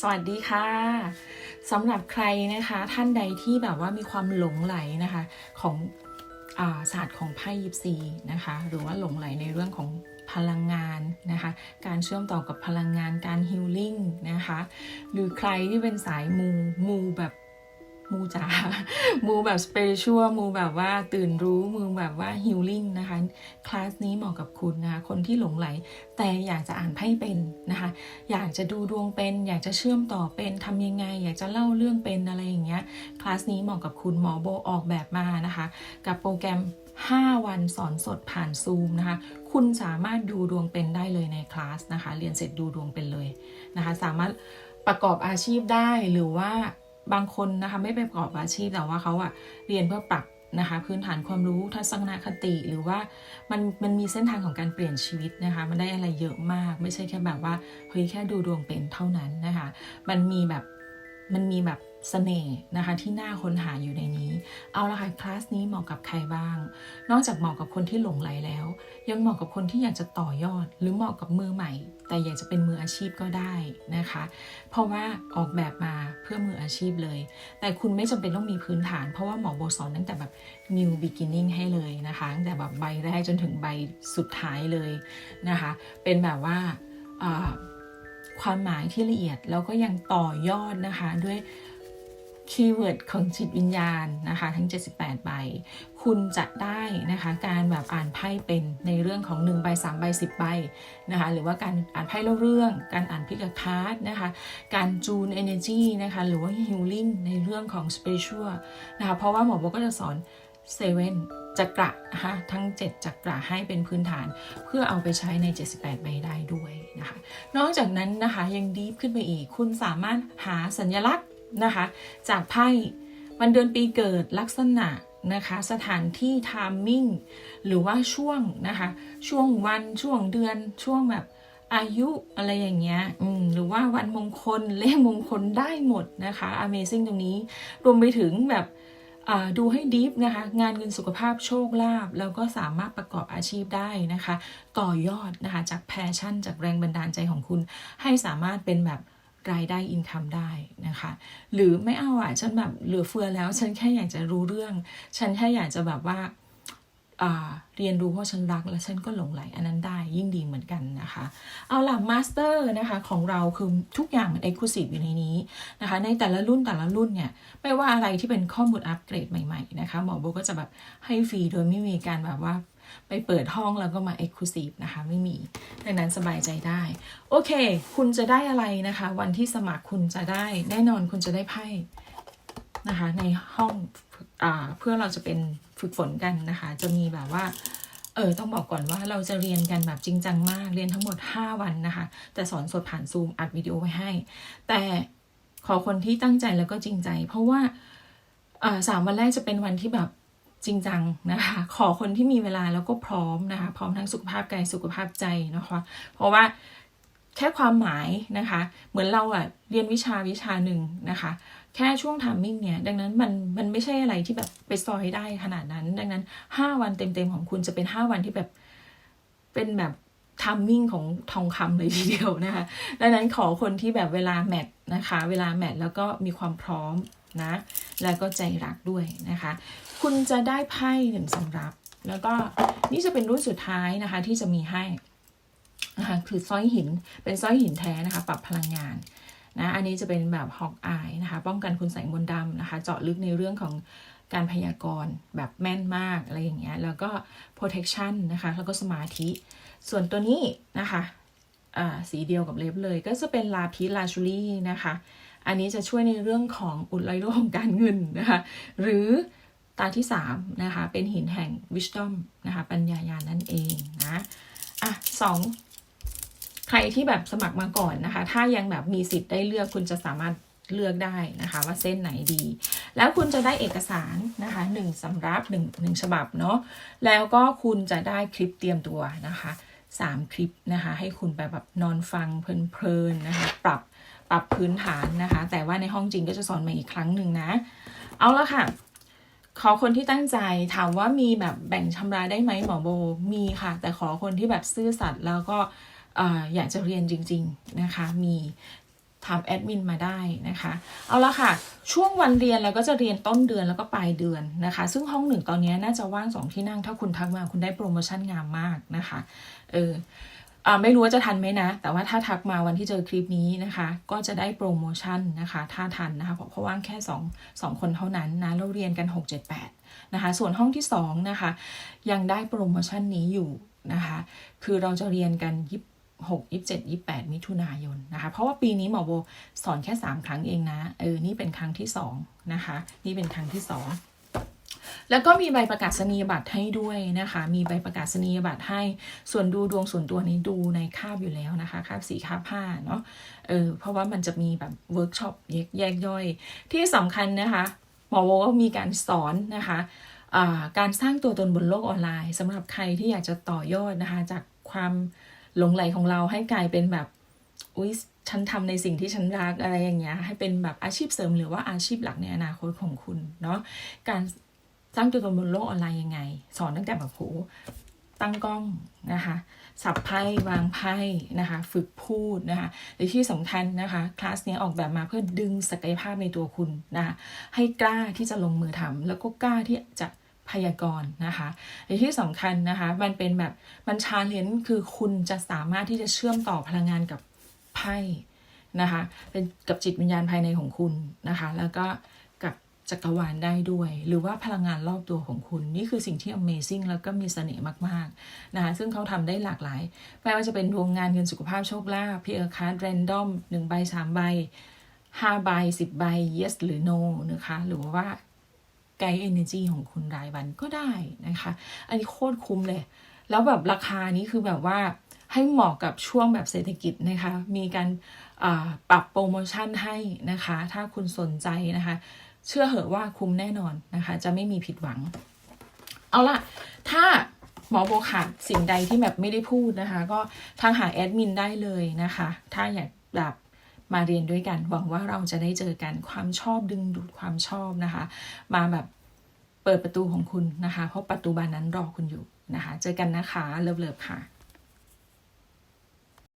สวัสดีค่ะสำหรับใครนะคะท่านใดที่แบบว่ามีความหลงไหลนะคะของอาศาสตร์ของไพ่ยิปซีนะคะ หรือว่าหลงไหลในเรื่องของพลังงานนะคะ การเชื่อมต่อกับพลังงานการฮิลลิ่งนะคะ หรือใครที่เป็นสายมูมูแบบ มูจ๋ามูแบบสเปริชวลมูแบบว่าตื่นรู้มูแบบว่าฮิลลิ่งนะคะคลาสนี้เหมาะกับคุณนะคะคนที่หลงไหล แต่อยากจะอ่านไพ่เป็นนะคะอยากจะดูดวงเป็น อยากจะเชื่อมต่อเป็นทำยังไง อยากจะเล่าเรื่องเป็นอะไรอย่างเงี้ยคลาสนี้เหมาะกับคุณหมอโบออกแบบมานะคะ กับโปรแกรม 5 วันสอนสดผ่านซูมนะคะคุณสามารถดูดวงเป็นได้เลยในคลาสนะคะเรียนเสร็จดูดวงเป็นเลยนะคะสามารถประกอบอาชีพได้หรือว่า บางคนนะคะไม่ไปประกอบอาชีพแต่ว่าเขาอะเรียนเพื่อปรับนะคะพื้นฐานความรู้ทัศนคติหรือว่ามันมันมีเส้นทางของการเปลี่ยนชีวิตนะคะ มันได้อะไรเยอะมาก ไม่ใช่แค่แบบว่าเฮ้ยแค่ดูดวงเป็นเท่านั้นนะคะ มันมีแบบมันมีแบบ สน่ห์นะคะที่น่าค้นหาอยู่ในนี้ เอาละค่ะคลาสนี้เหมาะกับใครบ้าง นอกจากเหมาะกับคนที่หลงไหลแล้ว ยังเหมาะกับคนที่อยากจะต่อยอด หรือเหมาะกับมือใหม่ แต่อยากจะเป็นมืออาชีพก็ได้นะคะ เพราะว่าออกแบบมาเพื่อมืออาชีพเลย แต่คุณไม่จำเป็นต้องมีพื้นฐาน เพราะว่าหมอโบสอนตั้งแต่แบบ new beginning ให้เลยนะคะตั้งแต่แบบใบแรกจนถึงใบสุดท้ายเลยนะคะ เป็นแบบว่าความหมายที่ละเอียดแล้วก็ยังต่อยอดนะคะด้วย คีย์เวิร์ดของจิตวิญญาณนะคะ ทั้ง 78 ใบ คุณจะได้นะคะการแบบอ่านไพ่เป็นในเรื่องของ1ใบ3ใบ10 ใบนะคะหรือว่าการอ่านไพ่เล่าเรื่อง การอ่านพิกคาร์ดนะคะการจูน energy นะคะหรือว่า healing ในเรื่องของ spiritual นะคะเพราะว่าหมอโบก็จะสอนเซเว่นจักระนะคะทั้ง 7 จักระให้เป็นพื้นฐานเพื่อเอาไปใช้ใน 78 ใบได้ด้วยนะคะ นอกจากนั้นนะคะยังดีฟขึ้นไปอีก คุณสามารถหาสัญลักษณ์ นะคะ จากไพ่วันเดือนปีเกิดลักษณะนะคะ สถานที่ทามมิ่งหรือว่าช่วงนะคะ ช่วงวันช่วงเดือนช่วงแบบอายุอะไรอย่างเงี้ยหรือว่าวันมงคลเลขมงคลได้หมดนะคะ Amazing ตรงนี้ รวมไปถึงแบบดูให้ดีฟนะคะ งานเงินสุขภาพโชคลาภแล้วก็สามารถประกอบอาชีพได้นะคะ ต่อยอดนะคะ จากแพชชั่น จากแรงบันดาลใจของคุณ ให้สามารถเป็นแบบ รายได้อินคัมได้นะคะ หรือไม่เอาอะฉันแบบเหลือเฟือแล้ว ฉันแค่อยากจะรู้เรื่อง ฉันแค่อยากจะแบบว่าอ่าเรียนรู้เพราะฉันรักและฉันก็หลงไหลอันนั้นได้ยิ่งดีเหมือนกันนะคะ เอาล่ะมาสเตอร์นะคะของเราคือทุกอย่างมันเอ็กซ์คลูซีฟอยู่ในนี้นะคะ ในแต่ละรุ่นแต่ละรุ่นเนี่ย ไม่ว่าอะไรที่เป็นข้อมูลอัปเกรดใหม่ๆนะคะ หมอโบก็จะแบบให้ฟรีโดยไม่มีการแบบว่า ไปเปิดห้องแล้วก็มา Exclusive นะคะไม่มีดังนั้นสบายใจได้ โอเค คุณจะได้อะไรนะคะ วันที่สมัครคุณจะได้ แน่นอนคุณจะได้ไพ่นะคะในห้องอเพื่อเราจะเป็นฝึกฝนกันนะคะ จะมีแบบว่าเออต้องบอกก่อนว่าเราจะเรียนกันแบบจริงจังมากเรียนทั้งหมด 5 วันนะคะ แต่สอนสดผ่านซูมอัดวิดีโอไว้ให้ แต่ขอคนที่ตั้งใจแล้วก็จริงใจ เพราะว่าสามวันแรกจะเป็นวันที่แบบ จริงจังนะคะ ขอคนที่มีเวลาแล้วก็พร้อมนะคะ พร้อมทั้งสุขภาพกายสุขภาพใจนะคะ เพราะว่าแค่ความหมายนะคะ เหมือนเราอะเรียนวิชาวิชาหนึ่งนะคะ แค่ช่วงทามมิ่งเนี่ย ดังนั้นมันมันไม่ใช่อะไรที่แบบไปซอยได้ขนาดนั้น ดังนั้น 5 วันเต็มๆของคุณจะเป็น 5 วันที่แบบเป็นแบบทามมิ่งของทองคำเลยทีเดียวนะคะ ดังนั้นขอคนที่แบบเวลาแมทนะคะ เวลาแมทแล้วก็มีความพร้อม นะ แล้วก็ใจรักด้วยนะคะ คุณจะได้ไพ่หนึ่งสำรับ แล้วก็นี่จะเป็นรุ่นสุดท้ายนะคะที่จะมีให้นะคะคือสร้อยหินเป็นสร้อยหินแท้นะคะ ปรับพลังงานนะอันนี้จะเป็นแบบฮอกอายนะคะ ป้องกันคุณใส่มนดำนะคะ เจาะลึกในเรื่องของการพยากรณ์แบบแม่นมากอะไรอย่างเงี้ยแล้วก็ protection นะคะแล้วก็สมาธิ ส่วนตัวนี้นะคะอ่าสีเดียวกับเล็บเลยก็จะเป็นลาพิลาชูรี่นะคะ อันนี้จะช่วยในเรื่องของอุดรอยรั่วของการเงินนะคะหรือตาที่3นะคะเป็นหินแห่ง wisdom นะคะปัญญายาณนั่นเองนะอะสองใครที่แบบสมัครมาก่อนนะคะ ถ้ายังแบบมีสิทธิ์ได้เลือกคุณจะสามารถเลือกได้นะคะว่าเส้นไหนดี แล้วคุณจะได้เอกสารนะคะหนึ่งสำรับหนึ่งหนึ่งฉบับเนาะแล้วก็คุณจะได้คลิปเตรียมตัวนะคะสามคลิปนะคะให้คุณไปแบบนอนฟังเพลินๆนะคะปรับ ปรับพื้นฐานนะคะ แต่ว่าในห้องจริงก็จะสอนมาอีกครั้งหนึ่งนะ เอาละค่ะ ขอคนที่ตั้งใจถามว่ามีแบบแบ่งชำระได้ไหมหมอโบมีค่ะ แต่ขอคนที่แบบซื่อสัตย์แล้วก็ออยากจะเรียนจริง ๆนะคะ มีถามแอดมินมาได้นะคะ เอาละค่ะ ช่วงวันเรียนเราก็จะเรียนต้นเดือนแล้วก็ปลายเดือนนะคะ ซึ่งห้องหนึ่งตอนนี้น่าจะว่างสองที่นั่ง ถ้าคุณทักมาคุณได้โปรโมชั่นงามมากนะคะ เออ ไม่รู้ว่าจะทันไหมนะ แต่ว่าถ้าทักมาวันที่เจอคลิปนี้นะคะ ก็จะได้โปรโมชั่นนะคะ ถ้าทันนะคะ เพราะเพราะว่างแค่2 2คนเท่านั้นนะเราเรียนกัน 6 7 8 นะคะ ส่วนห้องที่2นะคะ ยังได้โปรโมชั่นนี้อยู่นะคะ คือเราจะเรียนกัน26 27 28มิถุนายนนะคะ เพราะว่าปีนี้หมอโบสอนแค่3ครั้งเองนะ เออ นี่เป็นครั้งที่2นะคะ นี่เป็นครั้งที่2 แล้วก็มีใบประกาศนียบัตรให้ด้วยนะคะ มีใบประกาศนียบัตรให้ ส่วนดูดวงส่วนตัวนี้ดูในคาบอยู่แล้วนะคะ คาบสีคาบผ้าเนาะ เออ เพราะว่ามันจะมีแบบเวิร์กช็อปแยกย่อย ที่สำคัญนะคะ หมอโวก็มีการสอนนะคะการสร้างตัวตนบนโลกออนไลน์สำหรับใครที่อยากจะต่อยอดนะคะ จากความหลงไหลของเราให้กลายเป็นแบบ อุ๊ยฉันทำในสิ่งที่ฉันรักอะไรอย่างเงี้ย ให้เป็นแบบอาชีพเสริมหรือว่าอาชีพหลักในอนาคตของคุณเนาะ การ สร้างตัวตนบนโลกออนไลน์ยังไง สอนตั้งแต่แบบโหตั้งกล้องนะคะสับไพ่วางไพ่นะคะฝึกพูดนะคะและที่สำคัญนะคะคลาสนี้ออกแบบมาเพื่อดึงศักยภาพในตัวคุณนะคะให้กล้าที่จะลงมือทำแล้วก็กล้าที่จะพยากรณ์นะคะและที่สำคัญนะคะ มันเป็นแบบมันชาเลนจ์คือคุณจะสามารถที่จะเชื่อมต่อพลังงานกับไพ่นะคะ เป็นกับจิตวิญญาณภายในของคุณนะคะ แล้วก็ จักรวาลได้ด้วย หรือว่าพลังงานรอบตัวของคุณ นี่คือสิ่งที่ Amazing แล้วก็มีเสน่ห์มากๆนะคะซึ่งเขาทำได้หลากหลายไม่ว่าจะเป็นดวงงานเงินสุขภาพโชคลาภพีเออร์คาร์ดแรนดอมหนึ่งใบสามใบห้าใบสิบใบ yes หรือ no นะคะ หรือว่าไกด์ energy ของคุณรายวันก็ได้นะคะ อันนี้โคตรคุ้มเลย แล้วแบบราคานี้คือแบบว่าให้เหมาะกับช่วงแบบเศรษฐกิจนะคะ มีการปรับโปรโมชั่นให้นะคะ ถ้าคุณสนใจนะคะ เชื่อเหอะว่าคุ้มแน่นอนนะคะ จะไม่มีผิดหวัง เอาล่ะ ถ้าหมอโบขาดสิ่งใดที่แบบไม่ได้พูดนะคะ ก็ทางหาแอดมินได้เลยนะคะ ถ้าอยากแบบมาเรียนด้วยกัน หวังว่าเราจะได้เจอกันความชอบดึงดูดความชอบนะคะ มาแบบเปิดประตูของคุณนะคะ เพราะประตูบานนั้นรอคุณอยู่นะคะ เจอกันนะคะ เลิฟๆค่ะ